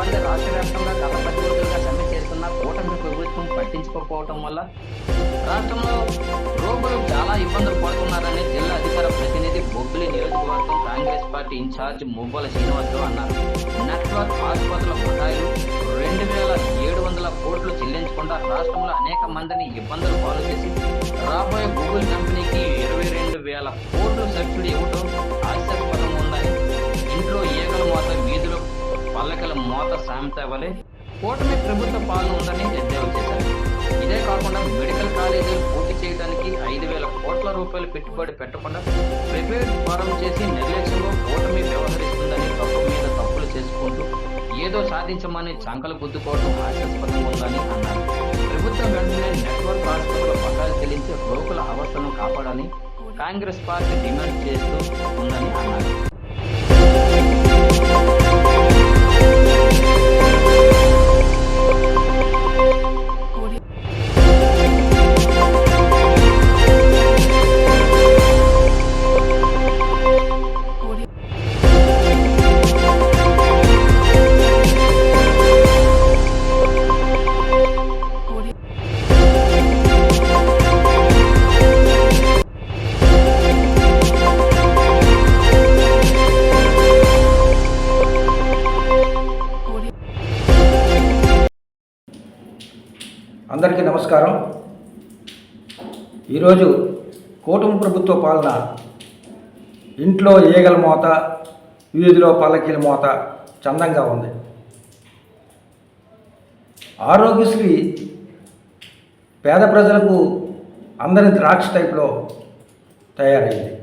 కొంతమంది రాష్ట్ర వ్యాప్తంగా కలపతిగా సమ్మె చేస్తున్న కూటమి ప్రభుత్వం పట్టించుకోకపోవటం వల్ల రాష్ట్రంలో రోగులు చాలా ఇబ్బందులు పడుతున్నారని జిల్లా అధికార ప్రతినిధి బొబ్బిలి నియోజకవర్గం కాంగ్రెస్ పార్టీ ఇన్ఛార్జ్ మువ్వల శ్రీనివాసరావు అన్నారు. నెట్వర్క్ ఆసుపత్రుల బకాయిలు రెండు వేల ఏడు వందల కోట్లు చెల్లించకుండా రాష్ట్రంలో అనేక మందిని ఇబ్బందులు పాలు చేసి రాబోయే గూగుల్ కంపెనీకి ఇరవై రెండు వేల కోట్లు సబ్సిడీ ఇవ్వడం మోత వలె కూటమి ప్రభుత్వ పాలన ఉందని ఎద్దేవా చేశారు ఇదే కాకుండా మెడికల్ కాలేజీలు పూర్తి చేయడానికి ఐదు వేల కోట్ల రూపాయలు పెట్టుబడి పెట్టకుండా ప్రైవేట్ ఫారం చేసి నిర్లక్ష్యంలో కూటమి వ్యవహరిస్తుందని తప్పు మీద తప్పులు చేసుకుంటూ ఏదో సాధించమని చంకలు గుద్దుకోవడం హాస్యాస్పదంగా ఉందని అన్నారు. ప్రభుత్వం వెంటనే నెట్వర్క్ ఆసుపత్రుల పట్టాలు చెల్లించి రోగుల అవస్థను కాపాడాలని కాంగ్రెస్ పార్టీ డిమాండ్ చేస్తూ ఉందని అన్నారు. అందరికీ నమస్కారం. ఈరోజు కూటమి ప్రభుత్వ పాలన ఇంట్లో ఈగల మోత వీధిలో పల్లకీల మోత చందంగా ఉంది. ఆరోగ్యశ్రీ పేద ప్రజలకు అందరి ద్రాక్ష టైప్లో తయారైంది.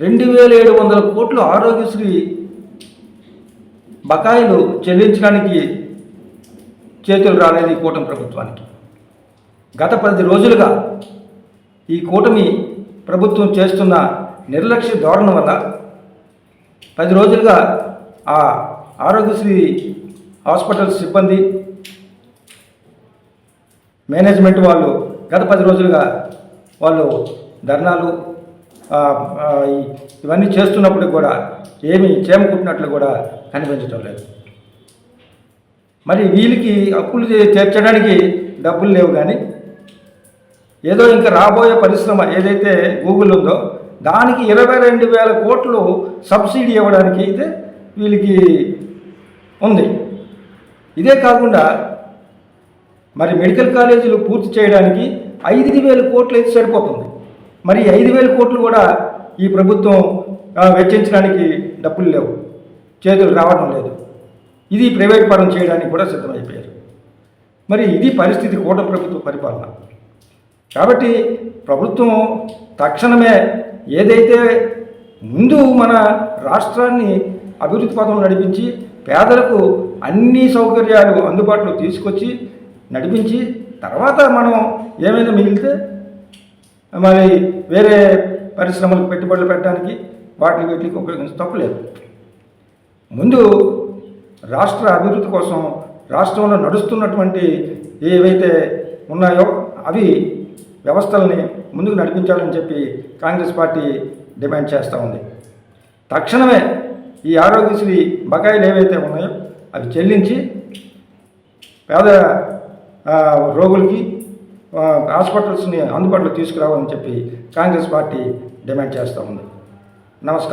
రెండు వేల ఏడు వందల కోట్లు ఆరోగ్యశ్రీ బకాయిలు చెల్లించడానికి చేతులు రాలేదు ఈ కూటమి ప్రభుత్వానికి. గత పది రోజులుగా ఈ కూటమి ప్రభుత్వం చేస్తున్న నిర్లక్ష్య ధోరణి వల్ల పది రోజులుగా ఆ ఆరోగ్యశ్రీ హాస్పిటల్ సిబ్బంది మేనేజ్మెంట్ వాళ్ళు గత పది రోజులుగా వాళ్ళు ధర్నాలు ఇవన్నీ చేస్తున్నప్పుడు కూడా ఏమీ చేమకుట్టినట్లు కూడా కనిపించడం లేదు. మరి వీళ్ళకి అప్పులు తీర్చడానికి డబ్బులు లేవు కానీ ఏదో ఇంకా రాబోయే పరిశ్రమ ఏదైతే గూగుల్ ఉందో దానికి ఇరవై రెండు వేల కోట్లు సబ్సిడీ ఇవ్వడానికి అయితే వీళ్ళకి ఉంది. ఇదే కాకుండా మరి మెడికల్ కాలేజీలు పూర్తి చేయడానికి ఐదు వేల కోట్లు అయితే సరిపోతుంది. మరి ఐదు వేల కోట్లు కూడా ఈ ప్రభుత్వం వెచ్చించడానికి డబ్బులు లేవు. చేతులు రావడం లేదు. ఇది ప్రైవేట్ పరం చేయడానికి కూడా సిద్ధమైపోయారు. మరి ఇది పరిస్థితి కూటమి ప్రభుత్వ పరిపాలన. కాబట్టి ప్రభుత్వం తక్షణమే ఏదైతే ముందు మన రాష్ట్రాన్ని అభివృద్ధి పథం నడిపించి పేదలకు అన్ని సౌకర్యాలు అందుబాటులో తీసుకొచ్చి నడిపించి తర్వాత మనం ఏమైనా మిగిలితే మరి వేరే పరిశ్రమలకు పెట్టుబడులు పెట్టడానికి వాటిని వీటికి ఉపయోగించ తప్పలేదు ముందు రాష్ట్ర అభివృద్ధి కోసం రాష్ట్రంలో నడుస్తున్నటువంటి ఏవైతే ఉన్నాయో అవి వ్యవస్థల్ని ముందుకు నడిపించాలని చెప్పి కాంగ్రెస్ పార్టీ డిమాండ్ చేస్తూ ఉంది. తక్షణమే ఈ ఆరోగ్యశ్రీ బకాయిలు ఏవైతే ఉన్నాయో అవి చెల్లించి పేద రోగులకి హాస్పిటల్స్ని అందుబాటులో తీసుకురావాలని చెప్పి కాంగ్రెస్ పార్టీ డిమాండ్ చేస్తూ ఉంది. నమస్కారం.